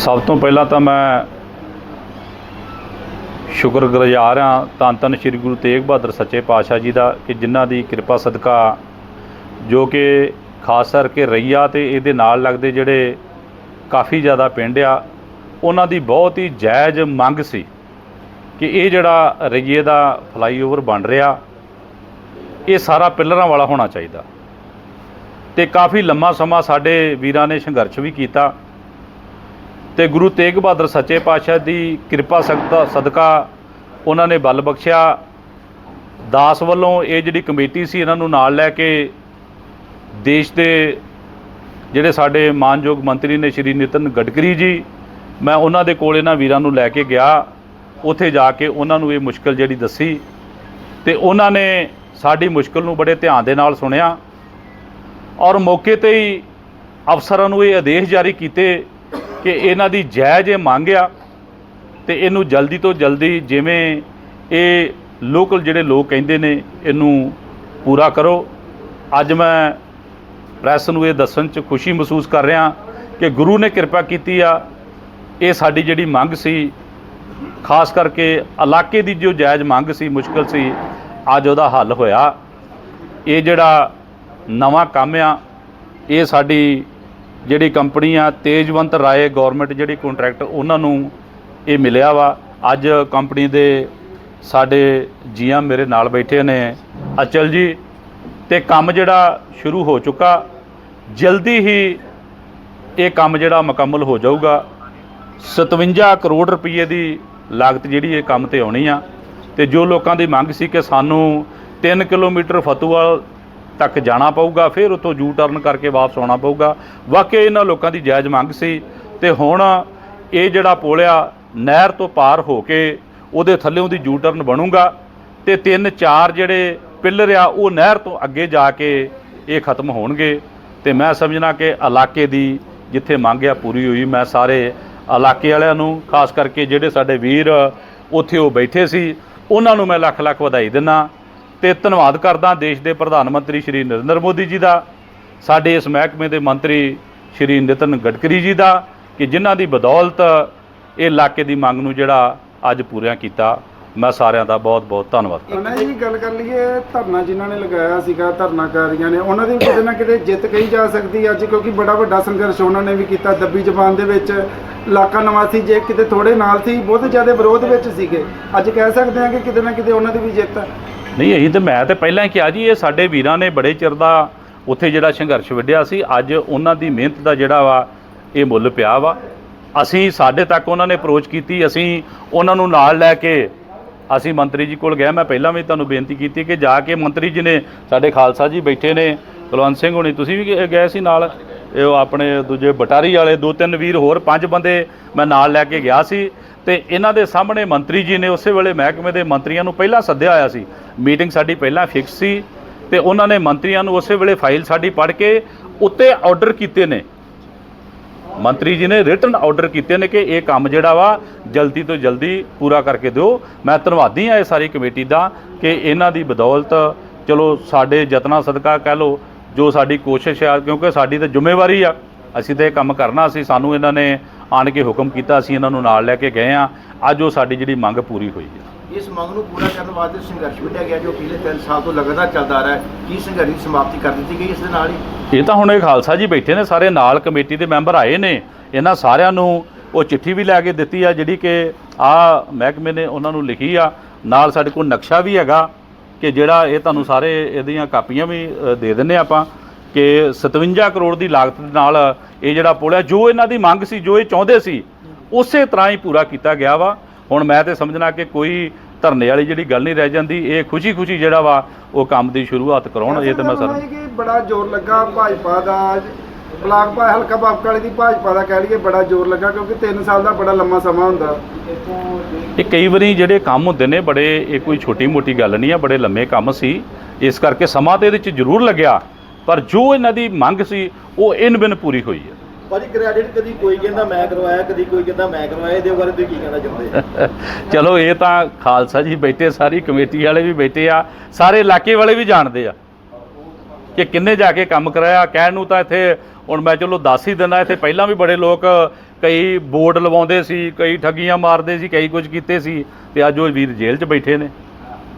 ਸਭ ਤੋਂ ਪਹਿਲਾਂ ਤਾਂ ਮੈਂ ਸ਼ੁਕਰਗੁਜ਼ਾਰ ਹਾਂ ਧੰਨ ਧੰਨ ਸ੍ਰੀ ਗੁਰੂ ਤੇਗ ਬਹਾਦਰ ਸੱਚੇ ਪਾਤਸ਼ਾਹ ਜੀ ਦਾ ਕਿ ਜਿਨ੍ਹਾਂ ਦੀ ਕਿਰਪਾ ਸਦਕਾ ਜੋ ਕਿ ਖਾਸ ਕਰਕੇ ਰਈਆ ਤੇ ਇਹਦੇ ਨਾਲ ਲੱਗਦੇ ਜਿਹੜੇ ਕਾਫੀ ਜ਼ਿਆਦਾ ਪਿੰਡ ਆ, ਉਹਨਾਂ ਦੀ ਬਹੁਤ ਹੀ ਜਾਇਜ਼ ਮੰਗ ਸੀ ਕਿ ਇਹ ਜਿਹੜਾ ਰਈਏ ਦਾ ਫਲਾਈਓਵਰ ਬਣ ਰਿਹਾ, ਇਹ ਸਾਰਾ ਪਿਲਰਾਂ ਵਾਲਾ ਹੋਣਾ ਚਾਹੀਦਾ। ਤੇ ਕਾਫੀ ਲੰਮਾ ਸਮਾਂ ਸਾਡੇ ਵੀਰਾਂ ਨੇ ਸੰਘਰਸ਼ ਵੀ ਕੀਤਾ। ਤੇ ਗੁਰੂ ਤੇਗ ਬਹਾਦਰ ਸੱਚੇ ਪਾਤਸ਼ਾਹ ਦੀ ਕਿਰਪਾ ਸਦਕਾ ਸਦਕਾ ਉਹਨਾਂ ਨੇ ਬਲ ਬਖਸ਼ਿਆ। ਦਾਸ ਵੱਲੋਂ ਇਹ ਜਿਹੜੀ ਕਮੇਟੀ ਸੀ, ਇਹਨਾਂ ਨੂੰ ਨਾਲ ਲੈ ਕੇ ਦੇਸ਼ ਦੇ ਜਿਹੜੇ ਸਾਡੇ ਮਾਨਯੋਗ ਮੰਤਰੀ ਨੇ ਸ਼੍ਰੀ ਨਿਤਨ ਗਡਕਰੀ ਜੀ, ਮੈਂ ਉਹਨਾਂ ਦੇ ਕੋਲ ਇਹਨਾਂ ਵੀਰਾਂ ਨੂੰ ਲੈ ਕੇ ਗਿਆ। ਉੱਥੇ ਜਾ ਕੇ ਉਹਨਾਂ ਨੂੰ ਇਹ ਮੁਸ਼ਕਲ ਜਿਹੜੀ ਦੱਸੀ ਤੇ ਉਹਨਾਂ ਨੇ ਸਾਡੀ ਮੁਸ਼ਕਲ ਨੂੰ ਬੜੇ ਧਿਆਨ ਦੇ ਨਾਲ ਸੁਣਿਆ ਔਰ ਮੌਕੇ ਤੇ ਹੀ ਅਫਸਰਾਂ ਨੂੰ ਇਹ ਆਦੇਸ਼ ਜਾਰੀ ਕੀਤੇ ਕਿ ਇਹਨਾਂ ਦੀ ਜਾਇਜ਼ ਇਹ ਮੰਗ ਆ ਤੇ ਇਹਨੂੰ ਜਲਦੀ ਤੋਂ ਜਲਦੀ ਜਿਵੇਂ ਇਹ ਲੋਕਲ ਜਿਹੜੇ ਲੋਕ ਕਹਿੰਦੇ ਨੇ, ਇਹਨੂੰ ਪੂਰਾ ਕਰੋ। ਅੱਜ ਮੈਂ ਪ੍ਰੈਸ ਨੂੰ ਇਹ ਦੱਸਣ 'ਚ ਖੁਸ਼ੀ ਮਹਿਸੂਸ ਕਰ ਰਿਹਾ ਕਿ ਗੁਰੂ ਨੇ ਕਿਰਪਾ ਕੀਤੀ ਆ। ਇਹ ਸਾਡੀ ਜਿਹੜੀ ਮੰਗ ਸੀ, ਖਾਸ ਕਰਕੇ ਇਲਾਕੇ ਦੀ ਜੋ ਜਾਇਜ਼ ਮੰਗ ਸੀ, ਮੁਸ਼ਕਲ ਸੀ, ਅੱਜ ਉਹਦਾ ਹੱਲ ਹੋਇਆ। ਇਹ ਜਿਹੜਾ ਨਵਾਂ ਕੰਮ ਆ, ਇਹ ਸਾਡੀ ਜਿਹੜੀ ਕੰਪਨੀ ਆ ਤੇਜਵੰਤ ਰਾਏ ਗਵਰਨਮੈਂਟ ਜਿਹੜੀ ਕੰਟਰੈਕਟ ਉਹਨਾਂ ਨੂੰ ਇਹ ਮਿਲਿਆ ਵਾ। ਅੱਜ ਕੰਪਨੀ ਦੇ ਸਾਡੇ ਜੀਐਮ ਮੇਰੇ ਨਾਲ ਬੈਠੇ ਨੇ। ਅਚਲ ਜੀ, ਤੇ ਕੰਮ ਜਿਹੜਾ ਸ਼ੁਰੂ ਹੋ ਚੁੱਕਾ, ਜਲਦੀ ਹੀ ਇਹ ਕੰਮ ਜਿਹੜਾ ਮੁਕੰਮਲ ਹੋ ਜਾਊਗਾ। 57 ਕਰੋੜ ਰੁਪਏ ਦੀ ਲਾਗਤ ਜਿਹੜੀ ਇਹ ਕੰਮ ਤੇ ਆਉਣੀ ਆ। ਤੇ ਜੋ ਲੋਕਾਂ ਦੀ ਮੰਗ ਸੀ ਕਿ ਸਾਨੂੰ 3 ਕਿਲੋਮੀਟਰ ਫਤੂਵਾਲ ਤੱਕ ਜਾਣਾ ਪਊਗਾ, ਫਿਰ ਉੱਥੋਂ ਯੂ ਟਰਨ ਕਰਕੇ ਵਾਪਸ ਆਉਣਾ ਪਊਗਾ। ਵਾਕਈ ਇਹਨਾਂ ਲੋਕਾਂ ਦੀ ਜਾਇਜ਼ ਮੰਗ ਸੀ ਤੇ ਹੁਣ ਇਹ ਜਿਹੜਾ ਪੁਲ ਆ, ਨਹਿਰ ਤੋਂ ਪਾਰ ਹੋ ਕੇ ਉਹਦੇ ਥੱਲੇੋਂ ਦੀ ਯੂ ਟਰਨ ਬਣੂਗਾ ਤੇ ਤਿੰਨ ਚਾਰ ਜਿਹੜੇ ਪਿੱਲਰ ਆ, ਉਹ ਨਹਿਰ ਤੋਂ ਅੱਗੇ ਜਾ ਕੇ ਇਹ ਖਤਮ ਹੋਣਗੇ। ਤੇ ਮੈਂ ਸਮਝਣਾ ਕਿ ਇਲਾਕੇ ਦੀ ਜਿੱਥੇ ਮੰਗ ਆ, ਪੂਰੀ ਹੋਈ। ਮੈਂ ਸਾਰੇ ਇਲਾਕੇ ਵਾਲਿਆਂ ਨੂੰ, ਖਾਸ ਕਰਕੇ ਜਿਹੜੇ ਸਾਡੇ ਵੀਰ ਉੱਥੇ ਉਹ ਬੈਠੇ ਸੀ, ਉਹਨਾਂ ਨੂੰ ਮੈਂ ਲੱਖ ਲੱਖ ਵਧਾਈ ਦਿੰਦਾ। ਤੇ ਧੰਨਵਾਦ ਕਰਦਾ ਦੇਸ਼ ਦੇ ਪ੍ਰਧਾਨ ਮੰਤਰੀ ਸ਼੍ਰੀ ਨਰਿੰਦਰ ਮੋਦੀ ਜੀ ਦਾ, ਸਾਡੇ ਇਸ ਮਹਿਕਮੇ ਦੇ ਮੰਤਰੀ ਸ਼੍ਰੀ ਨਿਤਨ ਗਡਕਰੀ ਜੀ ਦਾ, ਕਿ ਜਿਨ੍ਹਾਂ ਦੀ ਬਦੌਲਤ ਇਹ ਇਲਾਕੇ ਦੀ ਮੰਗ ਨੂੰ ਜਿਹੜਾ ਅੱਜ ਪੂਰਿਆ ਕੀਤਾ। ਮੈਂ ਸਾਰਿਆਂ ਦਾ ਬਹੁਤ ਬਹੁਤ ਧੰਨਵਾਦ ਉਹਨਾਂ ਜੀ ਗੱਲ ਕਰ ਲਈਏ, ਧਰਨਾ ਜਿਨ੍ਹਾਂ ਨੇ ਲਗਾਇਆ ਸੀਗਾ, ਧਰਨਾਕਾਰੀਆਂ ਨੇ, ਉਹਨਾਂ ਦੀ ਕਿਤੇ ਨਾ ਕਿਤੇ ਜਿੱਤ ਕਹੀ ਜਾ ਸਕਦੀ ਹੈ ਅੱਜ, ਕਿਉਂਕਿ ਬੜਾ ਵੱਡਾ ਸੰਘਰਸ਼ ਉਹਨਾਂ ਨੇ ਵੀ ਕੀਤਾ ਦੱਬੀ ਜ਼ਬਾਨ ਦੇ ਵਿੱਚ। ਇਲਾਕਾ ਨਿਵਾਸੀ ਜੇ ਕਿਤੇ ਥੋੜੇ ਨਾਲ ਸੀ, ਬਹੁਤ ਜ਼ਿਆਦਾ ਵਿਰੋਧ ਵਿੱਚ ਸੀਗੇ। ਅੱਜ ਕਹਿ ਸਕਦੇ ਹਾਂ ਕਿ ਕਿਤੇ ਨਾ ਕਿਤੇ ਉਹਨਾਂ ਦੀ ਵੀ ਜਿੱਤ ਨਹੀਂ ਇਹੀ ਤਾਂ ਮੈਂ ਤੇ ਪਹਿਲਾਂ ਹੀ ਕਿਹਾ ਜੀ, ਇਹ ਸਾਡੇ ਵੀਰਾਂ ਨੇ ਬੜੇ ਚਿਰ ਦਾ ਉੱਥੇ ਜਿਹੜਾ ਸੰਘਰਸ਼ ਵਿੱਢਿਆ ਸੀ। ਅੱਜ ਉਹਨਾਂ ਦੀ ਮਿਹਨਤ ਦਾ ਜਿਹੜਾ ਵਾ, ਇਹ ਮੁੱਲ ਪਿਆ ਵਾ। ਅਸੀਂ ਸਾਡੇ ਤੱਕ ਉਹਨਾਂ ਨੇ ਅਪਰੋਚ ਕੀਤੀ, ਅਸੀਂ ਉਹਨਾਂ ਨੂੰ ਨਾਲ ਲੈ ਕੇ ਅਸੀਂ ਮੰਤਰੀ ਜੀ ਕੋਲ ਗਏ। ਮੈਂ ਪਹਿਲਾਂ ਵੀ ਤੁਹਾਨੂੰ ਬੇਨਤੀ ਕੀਤੀ ਕਿ ਜਾ ਕੇ ਮੰਤਰੀ ਜੀ ਨੇ ਸਾਡੇ ਖਾਲਸਾ ਜੀ ਬੈਠੇ ਨੇ, ਕੁਲਵੰਤ ਸਿੰਘ ਹੋਣੀ, ਤੁਸੀਂ ਵੀ ਗਏ ਸੀ ਨਾਲ? ਇਹ ਆਪਣੇ ਦੂਜੇ ਬਟਾਰੀ ਵਾਲੇ, ਦੋ ਤਿੰਨ ਵੀਰ ਹੋਰ, ਪੰਜ ਬੰਦੇ ਮੈਂ ਨਾਲ ਲੈ ਕੇ ਗਿਆ ਸੀ। ਤੇ ਇਹਨਾਂ ਦੇ ਸਾਹਮਣੇ ਮੰਤਰੀ ਜੀ ਨੇ ਉਸੇ ਵੇਲੇ ਮਹਿਕਮੇ ਦੇ ਮੰਤਰੀਆਂ ਨੂੰ ਪਹਿਲਾਂ ਸੱਦਿਆ ਹੋਇਆ ਸੀ। ਮੀਟਿੰਗ ਸਾਡੀ ਪਹਿਲਾਂ ਫਿਕਸ ਸੀ ਤੇ ਉਹਨਾਂ ਨੇ ਮੰਤਰੀਆਂ ਨੂੰ ਉਸੇ ਵੇਲੇ ਫਾਈਲ ਸਾਡੀ ਪੜ੍ਹ ਕੇ ਉੱਤੇ ਆਰਡਰ ਕੀਤੇ ਨੇ। ਮੰਤਰੀ ਜੀ ਨੇ ਰਿਟਨ ਆਰਡਰ ਕੀਤੇ ਨੇ ਕਿ ਇਹ ਕੰਮ ਜਿਹੜਾ ਵਾ ਜਲਦੀ ਤੋਂ ਜਲਦੀ ਪੂਰਾ ਕਰਕੇ ਦਿਓ। ਮੈਂ ਧੰਨਵਾਦੀ ਆ ਇਹ ਸਾਰੀ ਕਮੇਟੀ ਦਾ ਕਿ ਇਹਨਾਂ ਦੀ ਬਦੌਲਤ ਚਲੋ ਸਾਡੇ ਯਤਨਾਂ ਸਦਕਾ ਕਹਿ ਲਓ ਜੋ ਸਾਡੀ ਕੋਸ਼ਿਸ਼ ਆ ਕਿਉਂਕਿ ਸਾਡੀ ਤਾਂ ਜ਼ਿੰਮੇਵਾਰੀ ਆ। ਅਸੀਂ ਤਾਂ ਇਹ ਕੰਮ ਕਰਨਾ ਸੀ ਸਾਨੂੰ ਇਹਨਾਂ ਨੇ ਆਣ ਕੇ ਹੁਕਮ ਕੀਤਾ ਅਸੀਂ ਇਹਨਾਂ ਨੂੰ ਨਾਲ ਲੈ ਕੇ ਗਏ ਆ। ਅੱਜ ਉਹ ਸਾਡੀ ਜਿਹੜੀ ਮੰਗ ਪੂਰੀ ਹੋਈ ਹੈ ਇਸ ਮੰਗ ਨੂੰ ਪੂਰਾ ਕਰਨ ਵਾਸਤੇ ਸੰਘਰਸ਼ ਵਿੱਢਿਆ ਗਿਆ ਜੋ ਪਿਛਲੇ 3 ਸਾਲ ਤੋਂ ਲਗਾਤਾਰ ਚੱਲਦਾ ਆ ਰਿਹਾ ਹੈ। ਕੀ ਸੰਘਰਸ਼ ਦੀ ਸਮਾਪਤੀ ਕਰ ਦਿੱਤੀ ਗਈ ਇਸ ਦੇ ਨਾਲ ਹੀ? ਇਹ ਤਾਂ ਹੁਣ ਇਹ ਖਾਲਸਾ ਜੀ ਬੈਠੇ ਨੇ ਸਾਰੇ ਨਾਲ ਕਮੇਟੀ ਦੇ ਮੈਂਬਰ ਆਏ ਨੇ। ਇਹਨਾਂ ਸਾਰਿਆਂ ਨੂੰ ਉਹ ਚਿੱਠੀ ਵੀ ਲੈ ਕੇ ਦਿੱਤੀ ਆ ਜਿਹੜੀ ਕਿ ਆ ਮਹਿਕਮੇ ਨੇ ਉਹਨਾਂ ਨੂੰ ਲਿਖੀ ਆ। ਨਾਲ ਸਾਡੇ ਕੋਲ ਨਕਸ਼ਾ ਵੀ ਹੈਗਾ। ਕਿ ਜਿਹੜਾ ਇਹ ਤੁਹਾਨੂੰ ਸਾਰੇ ਇਹਦੀਆਂ ਕਾਪੀਆਂ ਵੀ ਅ, ਦੇ ਦਿੰਨੇ ਆਪਾਂ ਕਿ 57 ਕਰੋੜ ਦੀ ਲਾਗਤ ਦੇ ਨਾਲ ਇਹ ਜਿਹੜਾ ਪੁਲ ਹੈ ਜੋ ਇਹਨਾਂ ਦੀ ਮੰਗ ਸੀ ਜੋ ਇਹ ਚਾਹੁੰਦੇ ਸੀ ਉਸੇ ਤਰ੍ਹਾਂ ਹੀ ਪੂਰਾ ਕੀਤਾ ਗਿਆ ਵਾ। ਹੁਣ ਮੈਂ ਤੇ ਸਮਝਣਾ ਕਿ ਕੋਈ ਧਰਨੇ ਵਾਲੀ ਜਿਹੜੀ ਗੱਲ ਨਹੀਂ ਰਹਿ ਜਾਂਦੀ ਇਹ ਖੁਸ਼ੀ-ਖੁਸ਼ੀ ਜਿਹੜਾ ਵਾ ਉਹ ਕੰਮ ਦੀ ਸ਼ੁਰੂਆਤ ਕਰਾਉਣ ਇਹ ਤੇ ਮੈਂ ਸਰ ਬੜਾ ਜ਼ੋਰ ਲੱਗਾ ਭਾਜਪਾ ਦਾ ਬਲਾਕ ਪਾ ਹਲਕਾ ਬਾਪਕਾਲੀ ਦੀ ਭਾਜਪਾ ਦਾ ਕਹਿ ਲਈਏ ਬੜਾ ਜ਼ੋਰ ਲੱਗਾ ਕਿਉਂਕਿ 3 ਸਾਲ ਦਾ ਬੜਾ ਲੰਮਾ ਸਮਾਂ ਹੁੰਦਾ। ਇਹ ਕਈ ਵਾਰੀ ਜਿਹੜੇ ਕੰਮ ਹੁੰਦੇ ਨੇ ਬੜੇ ਇਹ ਕੋਈ ਛੋਟੀ ਮੋਟੀ ਗੱਲ ਨਹੀਂ ਆ ਬੜੇ ਲੰਮੇ ਕੰਮ ਸੀ। ਇਸ ਕਰਕੇ ਸਮਾਂ ਤੇ ਇਹਦੇ ਚ ਜ਼ਰੂਰ ਲੱਗਿਆ ਪਰ ਜੋ ਇਹਨਾਂ ਦੀ ਮੰਗ ਸੀ ਉਹ ਇਨ ਬਿਨ ਪੂਰੀ ਹੋਈ ਹੈ। ਭਾਜੀ ਕ੍ਰੈਡਿਟ ਕਦੀ ਕੋਈ ਕਹਿੰਦਾ ਮੈਂ ਕਰਵਾਇਆ ਕਦੀ ਕੋਈ ਕਹਿੰਦਾ ਮੈਂ ਕਰਵਾਇਆ ਇਹਦੇ ਬਾਰੇ ਤੁਸੀਂ ਕੀ ਕਹਿਣਾ ਚਾਹੁੰਦੇ? ਚਲੋ ਇਹ ਤਾਂ ਖਾਲਸਾ ਜੀ ਬੈਠੇ ਸਾਰੀ ਕਮੇਟੀ ਵਾਲੇ ਵੀ ਬੈਠੇ ਆ ਸਾਰੇ ਇਲਾਕੇ ਵਾਲੇ ਵੀ ਜਾਣਦੇ ਆ ਕਿ ਕਿੰਨੇ ਜਾ ਕੇ ਕੰਮ ਕਰਾਇਆ ਕਹਿਣ ਨੂੰ ਤਾਂ ਇੱਥੇ ਹੁਣ ਮੈਂ ਚਲੋ ਦੱਸ ਹੀ ਦਿੰਦਾ, ਇੱਥੇ ਪਹਿਲਾਂ ਵੀ ਬੜੇ ਲੋਕ ਕਈ ਬੋਰਡ ਲਵਾਉਂਦੇ ਸੀ, ਕਈ ਠੱਗੀਆਂ ਮਾਰਦੇ ਸੀ, ਕਈ ਕੁਝ ਕੀਤੇ ਸੀ ਤੇ ਅੱਜ ਉਹ ਵੀਰ ਜੇਲ੍ਹ 'ਚ ਬੈਠੇ ਨੇ।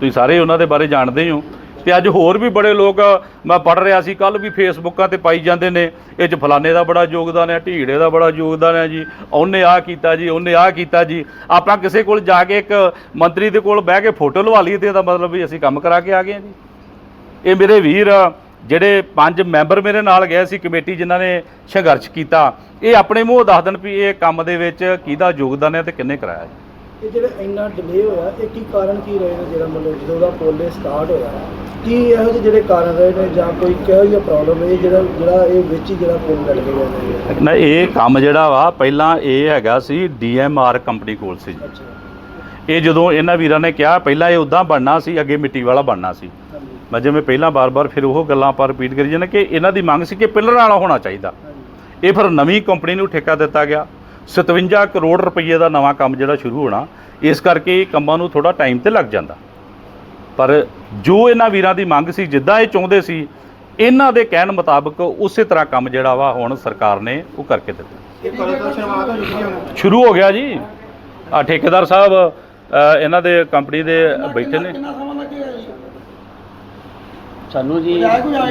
ਤੁਸੀਂ ਸਾਰੇ ਉਹਨਾਂ ਦੇ ਬਾਰੇ ਜਾਣਦੇ ਹੀ ਹੋ। ਤੇ ਅੱਜ ਹੋਰ ਵੀ ਬੜੇ ਲੋਕ, ਮੈਂ ਪੜ ਰਿਹਾ ਸੀ ਕੱਲ ਵੀ ਫੇਸਬੁੱਕਾਂ ਤੇ ਪਾਈ ਜਾਂਦੇ ਨੇ, ਇਹ 'ਚ ਫਲਾਣੇ ਦਾ ਬੜਾ ਯੋਗਦਾਨ ਹੈ, ਢੀੜੇ ਦਾ ਬੜਾ ਯੋਗਦਾਨ ਹੈ ਜੀ, ਉਹਨੇ ਆਹ ਕੀਤਾ ਜੀ, ਉਹਨੇ ਆਹ ਕੀਤਾ ਜੀ। ਆਪਾਂ ਕਿਸੇ ਕੋਲ ਜਾ ਕੇ ਇੱਕ ਮੰਤਰੀ ਦੇ ਕੋਲ ਬਹਿ ਕੇ ਫੋਟੋ ਲਵਾ ਲਈਏ ਤੇ ਇਹਦਾ ਮਤਲਬ ਵੀ ਅਸੀਂ ਕੰਮ ਕਰਾ ਕੇ ਆ ਗਏ ਹਾਂ ਜੀ। ਇਹ ਮੇਰੇ ਵੀਰ ਜਿਹੜੇ ਪੰਜ ਮੈਂਬਰ ਮੇਰੇ ਨਾਲ ਗਏ ਸੀ ਕਮੇਟੀ ਜਿਨ੍ਹਾਂ ਨੇ ਸੰਘਰਸ਼ ਕੀਤਾ ਇਹ ਆਪਣੇ ਮੂੰਹ ਦੱਸ ਦੇਣ ਵੀ ਇਹ ਕੰਮ ਦੇ ਵਿੱਚ ਕਿਹਦਾ ਯੋਗਦਾਨ ਹੈ ਤੇ ਕਿੰਨੇ ਕਰਾਇਆ ਇਹ ਜਿਹੜਾ ਇੰਨਾ ਡਿਲੇ ਹੋਇਆ ਇਹ ਕੀ ਕਾਰਨ ਕੀ ਰਹੇ ਨੇ ਜਿਹੜਾ ਮਤਲਬ ਜਦੋਂ ਦਾ ਪੋਲੇ ਸਟਾਰਟ ਹੋਇਆ? ਕੀ ਇਹੋ ਜਿਹੇ ਜਿਹੜੇ ਕਾਰਨ ਰਹੇ ਨੇ ਜਾਂ ਕੋਈ ਕਿਹੋ ਜਿਹਾ ਪ੍ਰੋਬਲਮ ਹੈ ਜਿਹੜਾ ਜਿਹੜਾ ਇਹ ਵਿੱਚ ਹੀ ਜਿਹੜਾ ਪੁੱਲ ਲੜ ਗਿਆ ਨੇ? ਇਹ ਕੰਮ ਜਿਹੜਾ ਵਾ ਪਹਿਲਾਂ ਇਹ ਹੈਗਾ ਸੀ ਡੀਐਮਆਰ ਕੰਪਨੀ ਕੋਲ ਸੀ ਇਹ ਜਦੋਂ ਇਹਨਾਂ ਵੀਰਾਂ ਨੇ ਕਿਹਾ ਪਹਿਲਾਂ ਇਹ ਉਦਾਂ ਬਣਨਾ ਸੀ ਅੱਗੇ ਮਿੱਟੀ ਵਾਲਾ ਬਣਨਾ ਸੀ। ਮੈਂ ਜਿਵੇਂ ਪਹਿਲਾਂ ਬਾਰ-ਬਾਰ ਫਿਰ ਉਹ ਗੱਲਾਂ ਆਪਾਂ ਰਿਪੀਟ ਕਰੀ ਜਾਂਦੇ ਕਿ ਇਹਨਾਂ ਦੀ ਮੰਗ ਸੀ ਕਿ ਪਿੱਲਰ ਵਾਲਾ ਹੋਣਾ ਚਾਹੀਦਾ। ਇਹ ਫਿਰ ਨਵੀਂ ਕੰਪਨੀ ਨੂੰ ਠੇਕਾ ਦਿੱਤਾ ਗਿਆ। 57 ਕਰੋੜ ਰੁਪਏ ਦਾ ਨਵਾਂ ਕੰਮ ਜਿਹੜਾ ਸ਼ੁਰੂ ਹੋਣਾ ਇਸ ਕਰਕੇ ਇਹ ਕੰਮਾਂ ਨੂੰ ਥੋੜਾ ਟਾਈਮ ਤੇ ਲੱਗ ਜਾਂਦਾ। ਪਰ ਜੋ ਇਹਨਾਂ ਵੀਰਾਂ ਦੀ ਮੰਗ ਸੀ ਜਿੱਦਾਂ ਇਹ ਚਾਹੁੰਦੇ ਸੀ ਇਹਨਾਂ ਦੇ ਕਹਿਣ ਮੁਤਾਬਕ ਉਸੇ ਤਰ੍ਹਾਂ ਕੰਮ ਜਿਹੜਾ ਵਾ ਹੁਣ ਸਰਕਾਰ ਨੇ ਉਹ ਕਰਕੇ ਦਿੱਤਾ। ਇਹ ਕਦੋਂ ਤੋਂ ਸ਼ੁਰੂਆਤ ਹੋ ਚੁੱਕੀ ਹੈ ਹੁਣ। ਸ਼ੁਰੂ ਹੋ ਗਿਆ ਜੀ। ਆ ਠੇਕੇਦਾਰ ਸਾਹਿਬ ਇਹਨਾਂ ਦੇ ਕੰਪਨੀ ਦੇ ਬੈਠੇ ਨੇ। ਸਾਨੂੰ ਜੀ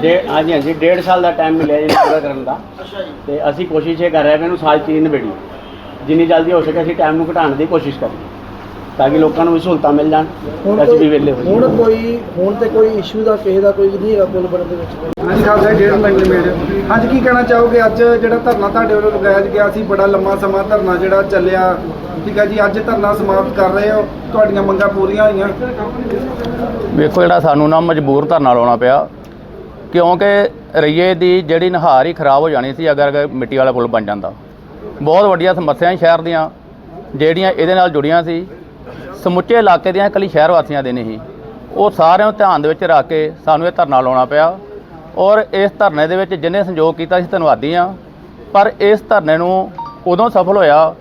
ਡੇ ਹਾਂਜੀ ਹਾਂਜੀ ਡੇਢ ਸਾਲ ਦਾ ਟਾਈਮ ਮਿਲਿਆ ਜੀ ਪੂਰਾ ਕਰਨ ਦਾ। ਅੱਛਾ ਜੀ। ਤੇ ਅਸੀਂ ਕੋਸ਼ਿਸ਼ ਇਹ ਕਰ ਰਹੇ ਹਾਂ ਕਿ ਇਹਨੂੰ ਸਾਲ ਚੀਜ਼ ਨਿਬੇੜੀ ਜਿੰਨੀ ਜਲਦੀ ਹੋ ਸਕੇ ਅਸੀਂ ਟਾਈਮ ਨੂੰ ਘਟਾਉਣ ਦੀ ਕੋਸ਼ਿਸ਼ ਕਰੀਏ। ਤਾਂ ਕਿ ਲੋਕਾਂ ਨੂੰ ਵੀ ਸਹੂਲਤਾਂ ਮਿਲ ਜਾਣ ਹੁਣ ਅਸੀਂ ਵੀ ਵਿਹਲੇ ਹੋ ਹੁਣ ਜਾਈਏ ਕੋਈ ਹੁਣ ਤੇ ਕੋਈ ਇਸ਼ੂ ਦਾ ਕਿਸੇ ਦਾ ਕੋਈ ਨਹੀਂ ਹੈਗਾ ਪੁੱਲ ਬਣਨ ਦੇ ਵਿੱਚ। ਹਾਂਜੀ ਖਾਲਸਾ ਜੀ, ਡੇਢ ਮਿੰਟ ਮੇੜ ਹਾਂਜੀ ਕੀ ਕਹਿਣਾ ਚਾਹੋਗੇ? ਅੱਜ ਜਿਹੜਾ ਧਰਨਾ ਤੁਹਾਡੇ ਵੱਲੋਂ ਲਗਾਇਆ ਗਿਆ ਸੀ ਬੜਾ ਲੰਮਾ ਸਮਾਂ ਧਰਨਾ ਜਿਹੜਾ ਚੱਲਿਆ। ਠੀਕ ਹੈ ਜੀ ਅੱਜ ਧਰਨਾ ਸਮਾਪਤ ਕਰ ਰਹੇ ਹੋ। ਤੁਹਾਡੀਆਂ ਮੰਗਾਂ ਪੂਰੀਆਂ ਹੋਈਆਂ। ਵੇਖੋ ਜਿਹੜਾ ਸਾਨੂੰ ਨਾ ਮਜਬੂਰ ਧਰਨਾ ਲਾਉਣਾ ਪਿਆ ਕਿਉਂਕਿ ਰਈਏ ਦੀ ਜਿਹੜੀ ਨਹਾਰ ਹੀ ਖਰਾਬ ਹੋ ਜਾਣੀ ਸੀ ਅਗਰ ਅਗਰ ਮਿੱਟੀ ਵਾਲਾ ਪੁਲ ਬਣ ਜਾਂਦਾ। ਬਹੁਤ ਵੱਡੀਆਂ ਸਮੱਸਿਆਵਾਂ ਸ਼ਹਿਰ ਦੀਆਂ ਜਿਹੜੀਆਂ ਇਹਦੇ ਨਾਲ ਜੁੜੀਆਂ ਸੀ। ਸਮੁੱਚੇ ਇਲਾਕੇ ਦੀਆਂ ਇਕੱਲੀ ਸ਼ਹਿਰ ਵਾਸੀਆਂ ਦੇ ਨਹੀਂ। ਉਹ ਸਾਰਿਆਂ ਨੂੰ ਧਿਆਨ ਦੇ ਵਿੱਚ ਰੱਖ ਕੇ ਸਾਨੂੰ ਇਹ ਧਰਨਾ ਲਾਉਣਾ ਪਿਆ। ਔਰ ਇਸ ਧਰਨੇ ਦੇ ਵਿੱਚ ਜਿਨੇ ਸੰਯੋਗ ਕੀਤਾ ਸੀ ਧੰਨਵਾਦੀ ਹਾਂ। ਪਰ ਇਸ ਧਰਨੇ ਨੂੰ ਉਦੋਂ ਸਫਲ ਹੋਇਆ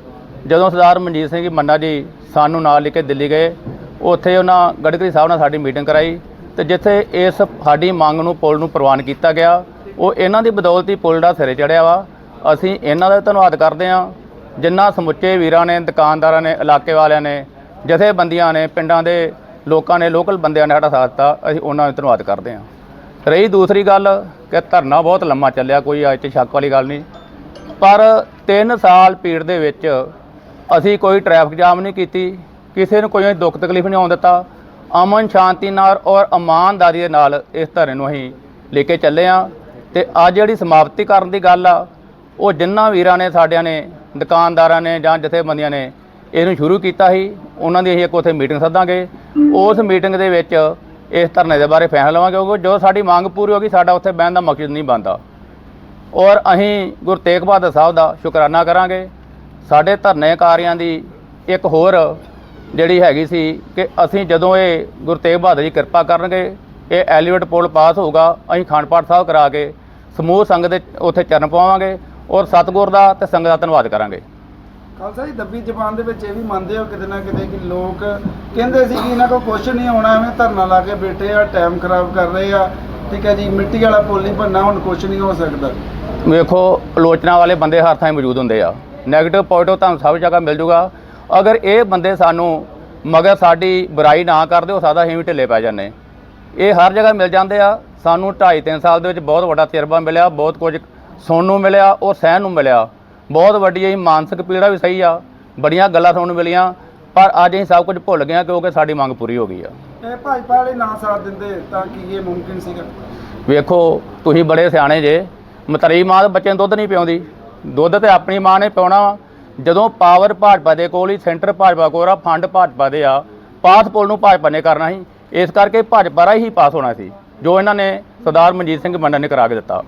ਜਦੋਂ ਸਰਦਾਰ ਮਨਜੀਤ ਸਿੰਘ ਮੰਨਾ ਜੀ ਸਾਨੂੰ ਨਾਲ ਲੈ ਕੇ ਦਿੱਲੀ ਗਏ। ਉੱਥੇ ਉਹਨਾਂ ਗੜਕਰੀ ਸਾਹਿਬ ਨਾਲ ਸਾਡੀ ਮੀਟਿੰਗ ਕਰਾਈ ਤੇ ਜਿੱਥੇ ਇਸ ਸਾਡੀ ਮੰਗ ਨੂੰ, ਪੁਲ ਨੂੰ ਪ੍ਰਵਾਨ ਕੀਤਾ ਗਿਆ। ਉਹ ਇਹਨਾਂ ਦੀ ਬਦੌਲਤ ਹੀ ਪੁਲ ਦਾ ਸਿਰੇ ਚੜਿਆ ਵਾ। ਅਸੀਂ ਇਹਨਾਂ ਦਾ ਧੰਨਵਾਦ ਕਰਦੇ ਹਾਂ। ਜਿਨ੍ਹਾਂ ਸਮੁੱਚੇ ਵੀਰਾਂ ਨੇ, ਦੁਕਾਨਦਾਰਾਂ ਨੇ, ਇਲਾਕੇ ਵਾਲਿਆਂ ਨੇ ਜਥੇਬੰਦੀਆਂ ਨੇ, ਪਿੰਡਾਂ ਦੇ ਲੋਕਾਂ ਨੇ, ਲੋਕਲ ਬੰਦਿਆਂ ਨੇ ਸਾਡਾ ਸਾਥ ਦਿੱਤਾ। ਅਸੀਂ ਉਹਨਾਂ ਦਾ ਧੰਨਵਾਦ ਕਰਦੇ ਹਾਂ। ਰਹੀ ਦੂਸਰੀ ਗੱਲ ਕਿ ਧਰਨਾ ਬਹੁਤ ਲੰਮਾ ਚੱਲਿਆ, ਕੋਈ ਅੱਜ ਸ਼ੱਕ ਵਾਲੀ ਗੱਲ ਨਹੀਂ। ਪਰ 3 ਸਾਲ ਪੀੜ ਦੇ ਵਿੱਚ ਅਸੀਂ ਕੋਈ ਟ੍ਰੈਫਿਕ ਜਾਮ ਨਹੀਂ ਕੀਤੀ, ਕਿਸੇ ਨੂੰ ਕੋਈ ਦੁੱਖ ਤਕਲੀਫ ਨਹੀਂ ਆਉਣ ਦਿੱਤਾ। ਅਮਨ ਸ਼ਾਂਤੀ ਨਾਲ ਔਰ ਇਮਾਨਦਾਰੀ ਦੇ ਨਾਲ ਇਸ ਧਰਨੇ ਨੂੰ ਅਸੀਂ ਲੈ ਕੇ ਚੱਲੇ ਆ ਤੇ ਅੱਜ ਜਿਹੜੀ ਸਮਾਪਤੀ ਕਰਨ ਦੀ ਗੱਲ ਆ, ਉਹ ਜਿੰਨਾ ਵੀਰਾਂ ਨੇ, ਸਾਡਿਆਂ ਨੇ, ਦੁਕਾਨਦਾਰਾਂ ਨੇ ਜਾਂ ਜਥੇਬੰਦੀਆਂ ਨੇ ਇਹਨੂੰ ਸ਼ੁਰੂ ਕੀਤਾ ਸੀ, ਉਹਨਾਂ ਦੀ ਅਸੀਂ ਇੱਕ ਉੱਥੇ ਮੀਟਿੰਗ ਸੱਦਾਂਗੇ। ਉਸ ਮੀਟਿੰਗ ਦੇ ਵਿੱਚ ਇਸ ਧਰਨੇ ਦੇ ਬਾਰੇ ਫੈਸਲਾ ਲਵਾਂਗੇ, ਕਿਉਂਕਿ ਜੋ ਸਾਡੀ ਮੰਗ ਪੂਰੀ ਹੋ ਗਈ, ਸਾਡਾ ਉੱਥੇ ਬਹਿਣ ਦਾ ਮਕਸਦ ਨਹੀਂ ਬਣਦਾ। ਔਰ ਅਸੀਂ ਗੁਰੂ ਤੇਗ ਬਹਾਦਰ ਸਾਹਿਬ ਦਾ ਸ਼ੁਕਰਾਨਾ ਕਰਾਂਗੇ। ਸਾਡੇ ਧਰਨੇਕਾਰੀਆਂ ਦੀ ਇੱਕ ਹੋਰ ਜਿਹੜੀ ਹੈਗੀ ਸੀ ਕਿ ਅਸੀਂ ਜਦੋਂ ਇਹ ਗੁਰੂ ਤੇਗ ਬਹਾਦਰ ਜੀ ਕਿਰਪਾ ਕਰਨਗੇ, ਇਹ ਐਲੀਵੇਟ ਪੁਲ ਪਾਸ ਹੋਊਗਾ, ਅਸੀਂ ਖੰਡ ਪਾਠ ਸਾਹਿਬ ਕਰਾ ਕੇ ਸਮੂਹ ਸੰਗਤ ਦੇ ਉੱਥੇ ਚਰਨ ਪਾਵਾਂਗੇ ਔਰ ਸਤਿਗੁਰ ਦਾ ਤੇ ਸੰਗਤ ਦਾ ਧੰਨਵਾਦ ਕਰਾਂਗੇ। ਖਾਲਸਾ ਜੀ, ਦੱਬੀ ਜ਼ਬਾਨ ਦੇ ਵਿੱਚ ਇਹ ਵੀ ਮੰਨਦੇ ਹੋ ਕਿਤੇ ਨਾ ਕਿਤੇ ਕਿ ਲੋਕ ਕਹਿੰਦੇ ਸੀ ਕਿ ਇਹਨਾਂ ਕੋਲ ਕੁਛ ਨਹੀਂ ਹੋਣਾ, ਐਵੇਂ ਧਰਨਾ ਲਾ ਕੇ ਬੈਠੇ ਆ ਟਾਈਮ ਖਰਾਬ ਕਰ ਰਹੇ ਆ। ਠੀਕ ਹੈ ਜੀ, ਮਿੱਟੀ ਵਾਲਾ ਪੁੱਲ ਨਹੀਂ ਬਣਨਾ, ਹੁਣ ਕੁਛ ਨਹੀਂ ਹੋ ਸਕਦਾ। ਵੇਖੋ, ਆਲੋਚਨਾ ਵਾਲੇ ਬੰਦੇ ਹਰ ਥਾਂ ਮੌਜੂਦ ਹੁੰਦੇ ਆ। ਨੈਗੇਟਿਵ ਪੋਜ਼ਿਟਿਵ ਤੁਹਾਨੂੰ ਸਭ ਜਗ੍ਹਾ ਮਿਲ ਜੂਗਾ। ਅਗਰ ਇਹ ਬੰਦੇ ਸਾਨੂੰ ਮਗਰ ਸਾਡੀ ਬੁਰਾਈ ਨਾ ਕਰਦੇ ਹੋ ਸਕਦਾ ਅਸੀਂ ਵੀ ਢਿੱਲੇ ਪੈ ਜਾਂਦੇ। ਇਹ ਹਰ ਜਗ੍ਹਾ ਮਿਲ ਜਾਂਦੇ ਆ। ਸਾਨੂੰ 2.5 3 ਸਾਲ ਦੇ ਵਿੱਚ ਬਹੁਤ ਵੱਡਾ ਤਜਰਬਾ ਮਿਲਿਆ, ਬਹੁਤ ਕੁਝ ਸੁਣਨ ਨੂੰ ਮਿਲਿਆ ਔਰ ਸਹਿਣ ਨੂੰ ਮਿਲਿਆ। ਬਹੁਤ ਵੱਡੀ ਇਹ ਮਾਨਸਿਕ ਪੀੜਾ ਵੀ ਸਹੀ ਆ ਬੜੀਆਂ ਗੱਲਾਂ ਸੁਣਨ ਮਿਲੀਆਂ ਪਰ ਅੱਜ ਅਸੀਂ ਸਭ ਕੁਝ ਭੁੱਲ ਗਏ ਹਾਂ ਕਿਉਂਕਿ ਸਾਡੀ ਮੰਗ ਪੂਰੀ ਹੋ ਗਈ ਆ। ਇਹ ਭਾਜਪਾ ਵਾਲੇ ਨਾ ਸਾਥ ਦਿੰਦੇ ਤਾਂ ਕੀ ਇਹ ਮੁਮਕਿਨ ਸੀਗਾ? ਵੇਖੋ ਤੁਸੀਂ ਬੜੇ ਸਿਆਣੇ ਜੇ ਮਤਰੀ ਮਾਂ ਦੇ ਬੱਚੇ ਨੂੰ ਦੁੱਧ ਨਹੀਂ ਪਿਆਉਂਦੀ ਦੁੱਧ ਤੇ ਆਪਣੀ ਮਾਂ ਨੇ ਪਿਆਉਣਾ ਵਾ। ਜਦੋਂ ਪਾਵਰ ਭਾਜਪਾ ਦੇ ਕੋਲ ਹੀ ਸੈਂਟਰ ਭਾਜਪਾ ਕੋਲ ਆ ਫੰਡ ਭਾਜਪਾ ਦੇ ਆ ਪਾਸ ਪੁੱਲ ਨੂੰ ਭਾਜਪਾ ਨੇ ਕਰਨਾ ਸੀ। ਇਸ ਕਰਕੇ ਭਾਜਪਾ ਰਾਹੀਂ ਹੀ ਪਾਸ ਹੋਣਾ ਸੀ ਜੋ ਇਹਨਾਂ ਨੇ ਸਰਦਾਰ ਮਨਜੀਤ ਸਿੰਘ ਮੰਡਲ ਨੇ ਕਰਾ ਕੇ ਦਿੱਤਾ।